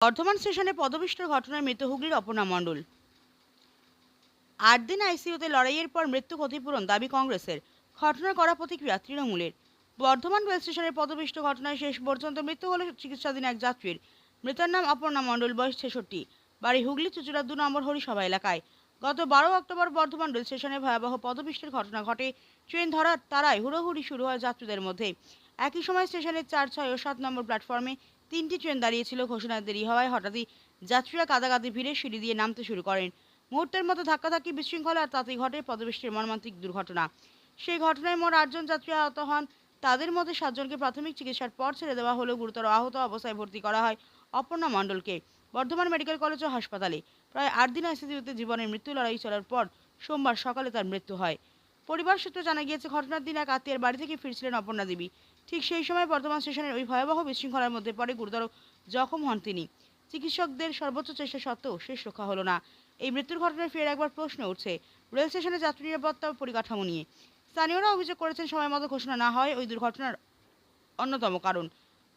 বর্ধমান স্টেশনে পদপিষ্টের ঘটনায় মৃত হুগলির অপর্ণা মণ্ডল। আট দিন আইসিইউতে লড়াইয়ের পর মৃত্যু ক্ষতিপূরণ দাবি কংগ্রেসের। ঘটনার কড়া প্রতিক্রিয়া তৃণমূলের। বর্ধমান রেল স্টেশনের পদপিষ্ট ঘটনায় শেষ পর্যন্ত মৃত্যু হল চিকিৎসাধীন এক যাত্রীর। মৃতার নাম অপর্ণা মণ্ডল, বয়স ছেষট্টি। বাড়ি হুগলি চুচুড়া দু নম্বর হরিসভা এলাকায়। গত বারো অক্টোবর বর্ধমান রেল স্টেশনে ভয়াবহ পদপিষ্টের ঘটনা ঘটে। ট্রেন ধরার তারায় হুড়োহুড়ি শুরু হয় যাত্রীদের মধ্যে। একই সময় স্টেশনের চার, ছয় ও সাত নম্বর প্ল্যাটফর্মে তিনটি ট্রেন দাঁড়িয়েছিল ঘোষণার দেরি হওয়ায় হঠাৎই যাত্রীরা কাদাকাদি ভিড়ে সিঁড়ি দিয়ে নামতে শুরু করেন। মুহূর্তের মতো ধাক্কাধাক্কি, বিশৃঙ্খলা আর তাতেই ঘটে পদবৃষ্টির মর্মান্তিক দুর্ঘটনা। সেই ঘটনায় মোট আটজন যাত্রী আহত হন। তাদের মধ্যে সাতজনকে প্রাথমিক চিকিৎসার পর ছেড়ে দেওয়া হলেও গুরুতর আহত অবস্থায় ভর্তি করা হয় অপর্ণা মণ্ডলকে। বর্ধমান মেডিকেল কলেজ ও হাসপাতালে প্রায় আট দিন আইসিইউতে জীবনের মৃত্যু, লড়াই চলার পর সোমবার সকালে তার মৃত্যু হয়। পরিবার সূত্রে জানা গিয়েছে, ঘটনার দিন এক আত্মীয়ের বাড়ি থেকে ফিরছিলেন অপর্ণা দেবী। ঠিক সেই সময় বর্ধমান স্টেশনের ওই ভয়াবহ বিশৃঙ্খলার মধ্যে পড়ে গুরুতর জখম হন তিনি। চিকিৎসকদের সর্বোচ্চ চেষ্টা সত্ত্বেও শেষ রক্ষা হলো না। এই মৃত্যুর ঘটনায় ফের একবার প্রশ্ন উঠছে রেল স্টেশনে যাত্রী নিরাপত্তা পরিকাঠামো নিয়ে। স্থানীয়রা অভিযোগ করেছেন সময় মতো ঘোষণা না হয় ওই দুর্ঘটনার অন্যতম কারণ।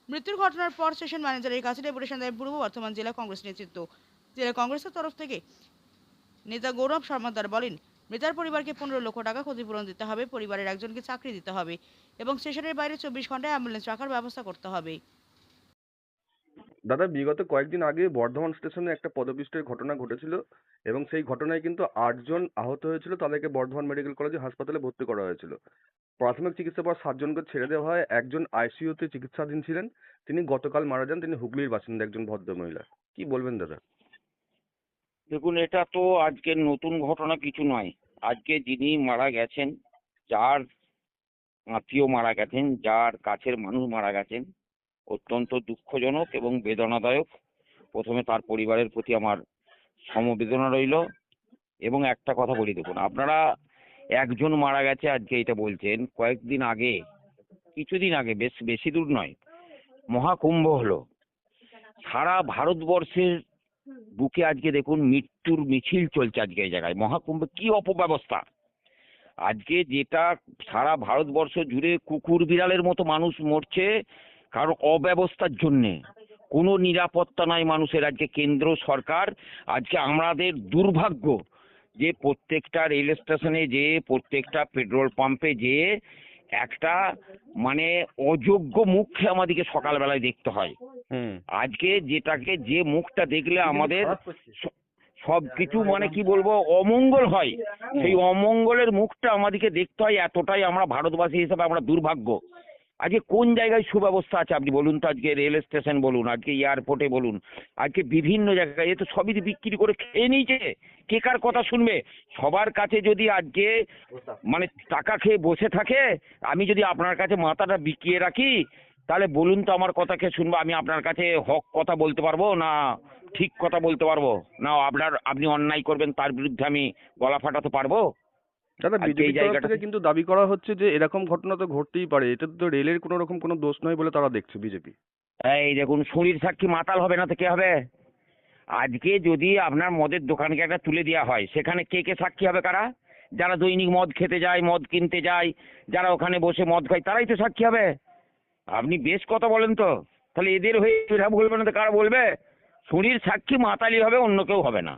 মৃত্যুর ঘটনার পর স্টেশন ম্যানেজারের কাছে ডেপুটেশন দেয় পূর্ব বর্ধমান জেলা কংগ্রেস নেতৃত্ব। জেলা কংগ্রেসের তরফ থেকে নেতা গৌরব সর্মাদ্দার বলেন মৃতার পরিবারকে পনেরো লক্ষ টাকা ক্ষতিপূরণ দিতে হবে, পরিবারের একজনকে চাকরি দিতে হবে এবং স্টেশনের বাইরে চব্বিশ ঘন্টায় অ্যাম্বুলেন্স রাখার ব্যবস্থা করতে হবে। দাদা, বিগত কয়েকদিন আগে বর্ধমান স্টেশনে একটা পদপিষ্টের ঘটনা ঘটেছিল এবং সেই ঘটনায় কিন্তু আটজন আহত হয়েছিল, তাদেরকে বর্ধমান মেডিকেল কলেজে হাসপাতালে ভর্তি করা হয়েছিল। প্রাথমিক চিকিৎসা পর সাতজনকে ছেড়ে দেওয়া হয়। একজন আইসিইউতে চিকিৎসাধীন ছিলেন, তিনি গতকাল মারা যান, তিনি হুগলির বাসিন্দা, একজন ভদ্রমহিলা। কি বলবেন দাদা? দেখুন, এটা তো আজকের নতুন ঘটনা কিছু নয়। আজকে যিনি মারা গেছেন, যার আত্মীয় মারা গেছেন, যার কাছের মানুষ মারা গেছেন, অত্যন্ত দুঃখজনক এবং বেদনাদায়ক। প্রথমে তার পরিবারের প্রতি আমার সমবেদনা রইল এবং একটা কথা বলি, দেখুন, আপনারা একজন মারা গেছে আজকে এটা বলছেন, কয়েকদিন আগে, কিছুদিন আগে, বেশ, বেশি দূর নয়, মহাকুম্ভ হলো। সারা ভারতবর্ষের বুকে আজকে দেখুন মৃত্যুর মিছিল চলছে আজকে এই জায়গায়। মহাকুম্ভ, কি অপব্যবস্থা! আজকে যেটা সারা ভারতবর্ষ জুড়ে কুকুর বিড়ালের মতো মানুষ মরছে কারণ অব্যবস্থার জন্যে। কোনো নিরাপত্তা নাই মানুষের। আজকে কেন্দ্র সরকার, আজকে আমাদের দুর্ভাগ্য যে প্রত্যেকটা রেল স্টেশনে যে, প্রত্যেকটা পেট্রোল পাম্পে যে একটা মানে অযোগ্য মুখে আমাদেরকে সকালবেলায় দেখতে হয়। আজকে যেটাকে যে মুখটা দেখলে আমাদের সব কিছু মানে কি বলব অমঙ্গল হয়। সেই অমঙ্গলের মুখটা আমাদেরকে দেখতে হয় এতটাই আমরা ভারতবাসী হিসেবে আমরা দুর্ভাগ্য। আজকে কোন জায়গায় সুব্যবস্থা আছে আপনি বলুন তো আজকে রেল স্টেশন বলুন আজকে এয়ারপোর্টে বলুন আজকে বিভিন্ন জায়গায় এ তো সবই বিক্রি করে খেয়ে নিয়েছে। কে কার কথা শুনবে? সবার কাছে যদি আজকে মানে টাকা খেয়ে বসে থাকে আমি যদি আপনার কাছে মাথাটা বিকিয়ে রাখি তাহলে বলুন তো আমার কথা কে শুনব? আমি আপনার কাছে হক কথা বলতে পারব না ঠিক কথা বলতে পারব? না আপনার আপনি অন্যায় করবেন তার বিরুদ্ধে আমি গলা ফাটাতে পারব? দাদা বিজেপি তরফ থেকে কিন্তু দাবি করা হচ্ছে যে এরকম ঘটনা তো ঘটতেই পারে। এটা তো রেলের কোনো রকম কোনো দোষ নয় বলে তারা দেখছে বিজেপি। এই দেখুন শরীর সাক্ষী মাতাল হবে না তো কে হবে? আজকে যদি আপনার মদের দোকানকে একটা তুলে দেওয়া হয় সেখানে কে কে সাক্ষী হবে কারা? যারা দৈনিক মদ খেতে যায় মদ কিনতে যায় যারা ওখানে বসে মদ খায় তারাই তো সাক্ষী হবে। আপনি বেশ কথা বলেন তো। তাহলে এদের হয়ে এরা বলবে না তো কারা বলবে? শরীর সাক্ষী মাতালি হবে, অন্য কেউ হবে না।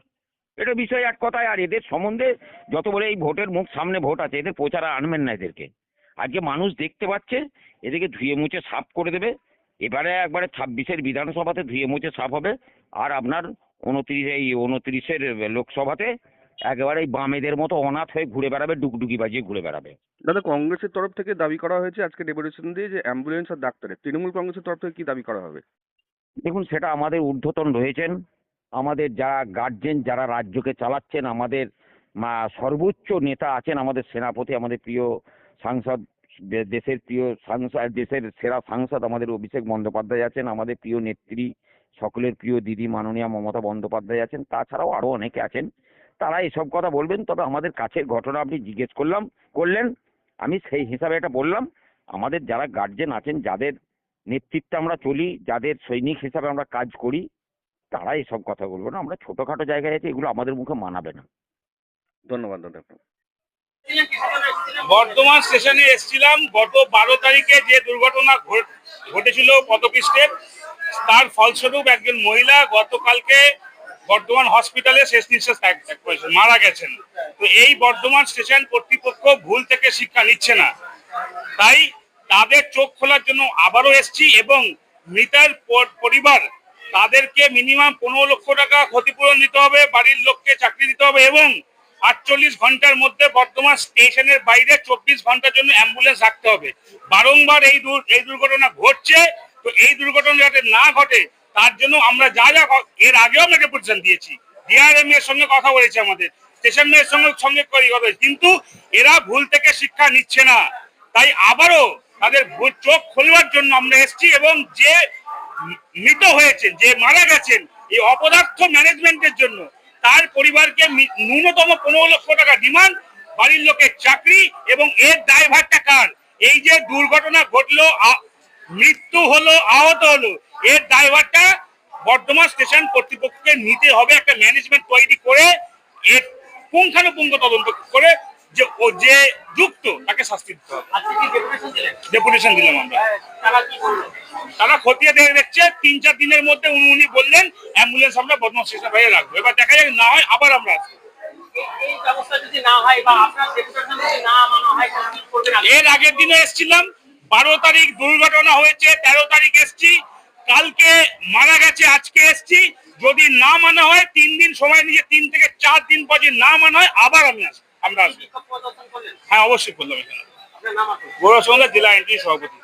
এটা বিষয় এক কথায়, আর এদের সম্বন্ধে যত বলে এই ভোটের মুখ সামনে ভোট আছে, এদের প্রচার আনবেন না এদেরকে। আজকে মানুষ দেখতে পাচ্ছে, এদেরকে ধুয়ে মুছে সাফ করে দেবে। এবারে একবারে ছাব্বিশের বিধানসভাতে ধুয়ে মুছে সাফ হবে। আর আপনার উনত্রিশ, এই উনত্রিশের লোকসভাতে একেবারে এই বামেদের মতো অনাথ হয়ে ঘুরে বেড়াবে ডুগডুগি বাজিয়ে ঘুরে বেড়াবে। দাদা কংগ্রেসের তরফ থেকে দাবি করা হয়েছে আজকে ডেপুটেশন দিয়ে যে অ্যাম্বুলেন্স আর ডাক্তারের। তৃণমূল কংগ্রেসের তরফ থেকে কি দাবি করা হবে? দেখুন সেটা আমাদের ঊর্ধ্বতন রয়েছেন। আমাদের যারা গার্জেন যারা রাজ্যকে চালাচ্ছেন আমাদের সর্বোচ্চ নেতা আছেন আমাদের সেনাপতি আমাদের প্রিয় সাংসদ দেশের প্রিয় সাংসদ দেশের সেরা সাংসদ আমাদের অভিষেক বন্দ্যোপাধ্যায় আছেন আমাদের প্রিয় নেত্রী সকলের প্রিয় দিদি মাননীয়া মমতা বন্দ্যোপাধ্যায় আছেন তাছাড়াও আরও অনেকে আছেন। তারা এসব কথা বলবেন তবে আমাদের কাছের ঘটনা আপনি জিজ্ঞেস করলাম করলেন। আমি সেই হিসাবে এটা বললাম আমাদের যারা গার্জেন আছেন যাদের নেতৃত্বে আমরা চলি যাদের সৈনিক হিসাবে আমরা কাজ করি তারা এসব কথা বলব না। আমরা ছোটখাটো জায়গায় আছে এগুলো আমাদের মুখে মানাবে না। ধন্যবাদ দাদা। বর্ধমান স্টেশনে এসেছিলাম গত বারো তারিখে যে দুর্ঘটনা ঘট- ঘটেছিল পদপিষ্টের তার ফলস্বরূপ একজন মহিলা গতকালকে বর্ধমান হসপিটালে শেষ নিঃশ্বাস মারা গেছেন। তো এই বর্ধমান স্টেশন কর্তৃপক্ষ ভুল থেকে শিক্ষা নিচ্ছে না। তাই তাদের চোখ খোলার জন্য আবারও এসছি এবং মৃতার পরিবার তাদেরকে মিনিমাম পনেরো লক্ষ টাকা ক্ষতিপূরণ দিতে হবে, বাড়ির লোককে চাকরি দিতে হবে এবং আটচল্লিশ ঘণ্টার মধ্যে বর্তমান স্টেশনের বাইরে চব্বিশ ঘণ্টার জন্য অ্যাম্বুলেন্স রাখতে হবে। বারংবার এই এই দুর্ঘটনা ঘটছে। তো এই দুর্ঘটনা যাতে না ঘটে তার জন্য আমরা যা যা এর আগেও আমরা ডেপুটেশন দিয়েছি। ডিআরএম এর সঙ্গে কথা বলেছে আমাদের স্টেশন মেয়ের সঙ্গে সঙ্গে করি কথা কিন্তু এরা ভুল থেকে শিক্ষা নিচ্ছে না। তাই আবারও তাদের চোখ খোলবার জন্য আমরা এসেছি এবং যে মৃত হয়েছেন, যে মারা গেছেন, এই অপদার্থ ম্যানেজমেন্টের জন্য তার পরিবারকে ন্যূনতম পনেরো লক্ষ টাকা ডিমান্ড বাড়ির লোকের চাকরি এবং এর দায়ভারটা কার? এই যে দুর্ঘটনা ঘটলো মৃত্যু হলো, আহত হলো এর ড্রাইভারটা বর্ধমান স্টেশন কর্তৃপক্ষকে নিতে হবে একটা ম্যানেজমেন্ট তৈরি করে এর পুঙ্খানুপুঙ্খ তদন্ত করে যে ও যে যুক্ত তাকে শাস্তি দিতে হবে। ডেপুটেশন দিলাম আমরা। হ্যাঁ, তারা খতিয়ে দেখে দেখছে তিন চার দিনের মধ্যে উনি উনি বললেন অ্যাম্বুলেন্স আমরা বদমাস স্টেশন বাইরে রাখব। এবার দেখা যাক না হয় আবার আমরা আসব? এর আগের দিনে এসেছিলাম বারো তারিখ দুর্ঘটনা হয়েছে তেরো তারিখ এসছি মারা গেছে আজকে এসছি। যদি না মানা হয় তিন দিন সময় নিয়ে তিন থেকে চার দিন পর যদি না মানা হয় আবার আমি আসব আমরা আসব। হ্যাঁ অবশ্যই করলাম এখানে। গৌরব সঙ্গে জেলা এনটি সভাপতি।